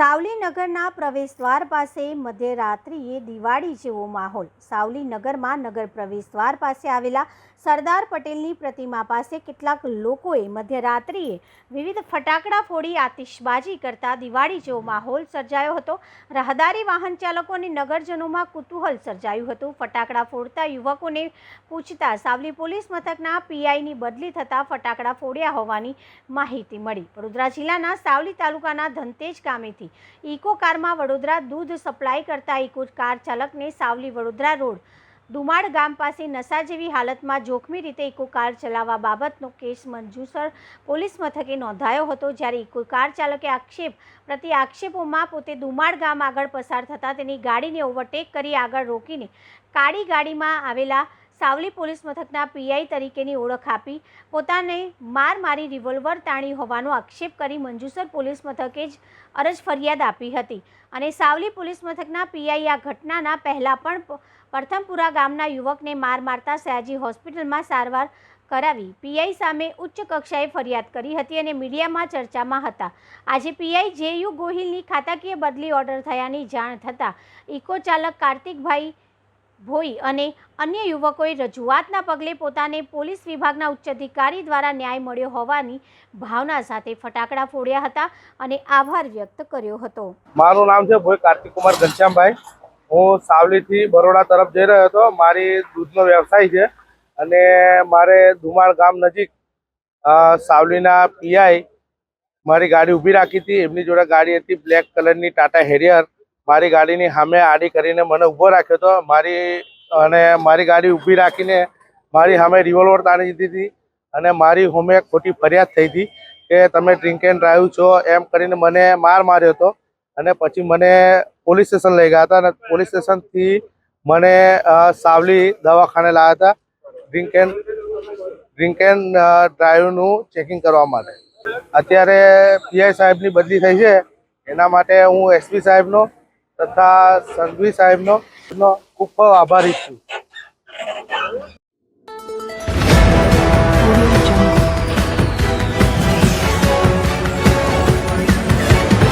સાવલી નગરના પ્રવેશદ્વાર પાસે મધ્યરાત્રિએ દિવાળી જેવો માહોલ. સાવલી નગરમાં નગર પ્રવેશદ્વાર પાસે આવેલા સરદાર પટેલની પ્રતિમા પાસે કેટલાક લોકોએ મધ્યરાત્રિએ વિવિધ ફટાકડા ફોડી આતિશબાજી કરતા દિવાળી જેવો માહોલ સર્જાયો હતો. રાહદારી વાહન ચાલકો અને નગરજનોમાં કુતૂહલ સર્જાયું હતું. ફટાકડા ફોડતા યુવકોને પૂછતા સાવલી પોલીસ મથકના પીઆઈની બદલી થતાં ફટાકડા ફોડ્યા હોવાની માહિતી મળી. વડોદરા જિલ્લાના સાવલી તાલુકાના ધનતેજ ગામેથી ઇકો કારમાં વડોદરા દૂધ સપ્લાય કરતા ઇકો કાર ચાલકને સાવલી વડોદરા રોડ. દુમાડ ગામ પાસે નશા જેવી હાલતમાં જોખમી રીતે ઇકો કાર ચલાવવા બાબતનો કેસ મંજૂસર પોલીસ મથકે નોંધાયો હતો, જ્યારે ઇકો કાર ચાલકે આક્ષેપ પ્રતિ આક્ષેપોમાં પોતે દુમાડ ગામ આગળ પસાર થતાં તેની ગાડીને ઓવરટેક કરી આગળ રોકીને કાળી ગાડીમાં આવેલા સાવલી પોલીસ મથકના પીઆઈ તરીકેની ઓળખ આપી, પોતાને માર મારી રિવોલ્વર તાણી હોવાનો આક્ષેપ કરી મંજુસર પોલીસ મથકે જ અરજ ફરિયાદ આપી હતી. અને સાવલી પોલીસ મથકના પીઆઈ આ ઘટનાના પહેલાં પણ પ્રથમપુરા ગામના યુવકને માર મારતા સયાજી હોસ્પિટલમાં સારવાર કરાવી પીઆઈ સામે ઉચ્ચ કક્ષાએ ફરિયાદ કરી હતી અને મીડિયામાં ચર્ચામાં હતા. આજે પીઆઈ જે યુ ગોહિલની ખાતાકીય બદલી ઓર્ડર થયાની જાણ થતાં ઇકો ચાલક કાર્તિકભાઈ ભોઈ અને અન્ય યુવકોએ રજૂઆતના પગલે પોતાને પોલીસ વિભાગના ઉચ્ચ અધિકારી દ્વારા ન્યાય મળ્યો હોવાની ભાવના સાથે ફટાકડા ફોડ્યા હતા અને આભાર વ્યક્ત કર્યો હતો. મારું નામ છે ભોઈ કાર્તિક કુમાર ઘનશ્યામભાઈ. હું સાવલીથી બરોડા તરફ જઈ રહ્યો હતો. મારી દૂધનો વ્યવસાય છે અને મારે ધુમાળ ગામ નજીક સાવલીના પીઆઈ મારી ગાડી ઊભી રાખી હતી. એમની જોડે ગાડી હતી બ્લેક કલરની ટાટા હેરિયર. મારી ગાડીની સામે આડી કરીને મને ઊભો રાખ્યો હતો મારી અને મારી ગાડી ઊભી રાખીને મારી સામે રિવોલ્વર તાણી દીધી હતી અને મારી હોમે ખોટી ફરિયાદ થઈ હતી કે તમે ડ્રિંક એન્ડ ડ્રાઈવ છો એમ કરીને મને માર માર્યો હતો. અને પછી મને પોલીસ સ્ટેશન લઈ ગયા હતા અને પોલીસ સ્ટેશનથી મને સાવલી દવાખાને લાવ્યા હતા ડ્રિંક એન્ડ ડ્રિંક એન્ડ ડ્રાઈવનું ચેકિંગ કરવા માટે. અત્યારે પીઆઈ સાહેબની બદલી થઈ છે. એના માટે હું એસપી સાહેબનો તથા સંઘવી સાહેબનો ખૂબ ખૂબ આભારી છું.